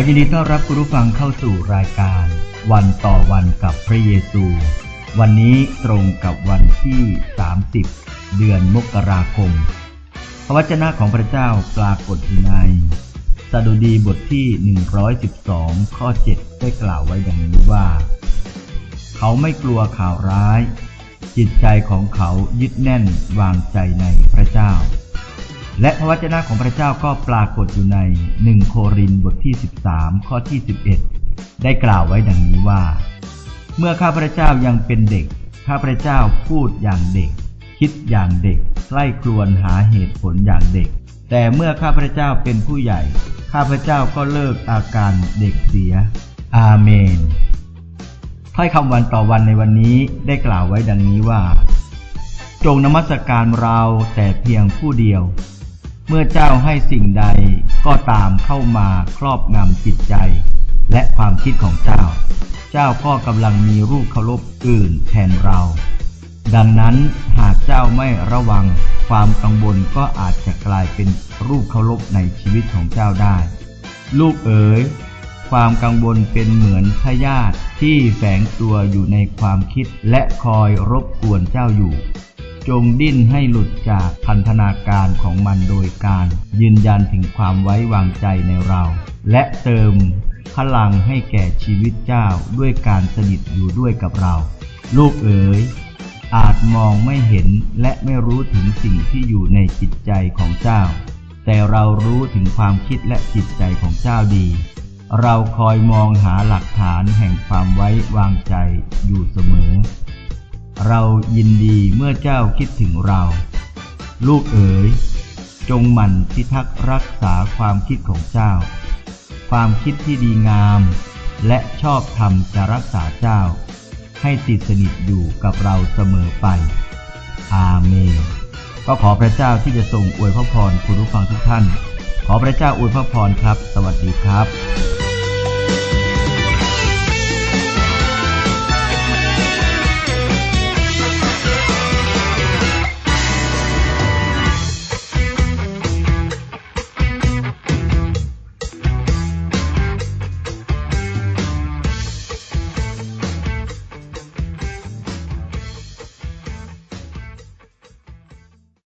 อยินดีต้อนรับคุณผู้ฟังเข้าสู่รายการ วันต่อวันกับพระเยซู วันนี้ตรงกับวันที่ 30 เดือนมกราคม พระวจนะของพระเจ้าปรากฏอยู่ในสดุดีบทที่ 112 ข้อ 7 ได้กล่าวไว้ดังนี้ว่า เขาไม่กลัวข่าวร้าย จิตใจของเขายึดแน่นวางใจในพระเจ้า และพระวจนะของพระเจ้าก็ปรากฏอยู่ในหนึ่งโครินบทที่ 13 ข้อที่ 11 ได้กล่าวไว้ดังนี้ว่า เมื่อข้าพระเจ้ายังเป็นเด็ก ข้าพระเจ้าพูดอย่างเด็ก คิดอย่างเด็กใกล้ครวญหาเหตุผลอย่างเด็ก แต่เมื่อข้าพระเจ้าเป็นผู้ใหญ่ ข้าพระเจ้าก็เลิกอาการเด็กเสีย อาเมนถ้อยคำวันต่อวันในวันนี้ได้กล่าวไว้ดังนี้ว่า จงนมัสการเราแต่เพียงผู้เดียว เมื่อเจ้าให้สิ่งใดก็ตามเข้ามาครอบงำจิตใจ และความคิดของเจ้า เจ้าก็กำลังมีรูปเคารพอื่นแทนเรา ดังนั้นหากเจ้าไม่ระวังความกังวลก็อาจจะกลายเป็นรูปเคารพในชีวิตของเจ้าได้ ลูกเอ๋ยความกังวลเป็นเหมือนพยาธิที่แฝงตัวอยู่ในความคิดและคอยรบกวนเจ้าอยู่ จงดิ้นให้หลุดจากพันธนาการของมันโดยการ ยืนยันถึงความไว้วางใจในเรา และเติมพลังให้แก่ชีวิตเจ้าด้วยการสนิทอยู่ด้วยกับเรา ลูกเอ๋ยอาจมองไม่เห็นและไม่รู้ถึงสิ่งที่อยู่ในจิตใจของเจ้า แต่เรารู้ถึงความคิดและจิตใจของเจ้าดี เราคอยมองหาหลักฐานแห่งความไว้วางใจอยู่เสมอ เรายินดีเมื่อเจ้าคิดถึงเรา ลูกเอ๋ย จงหมั่นพิทักษ์รักษาความคิดของเจ้า ความคิดที่ดีงาม และชอบธรรมจะรักษาเจ้า ให้ติดสนิทอยู่กับเราเสมอไป อาเมน ก็ขอพระเจ้าที่จะทรงอวยพระพรคุณผู้ฟังทุกท่าน ขอพระเจ้าอวยพระพรครับ สวัสดีครับ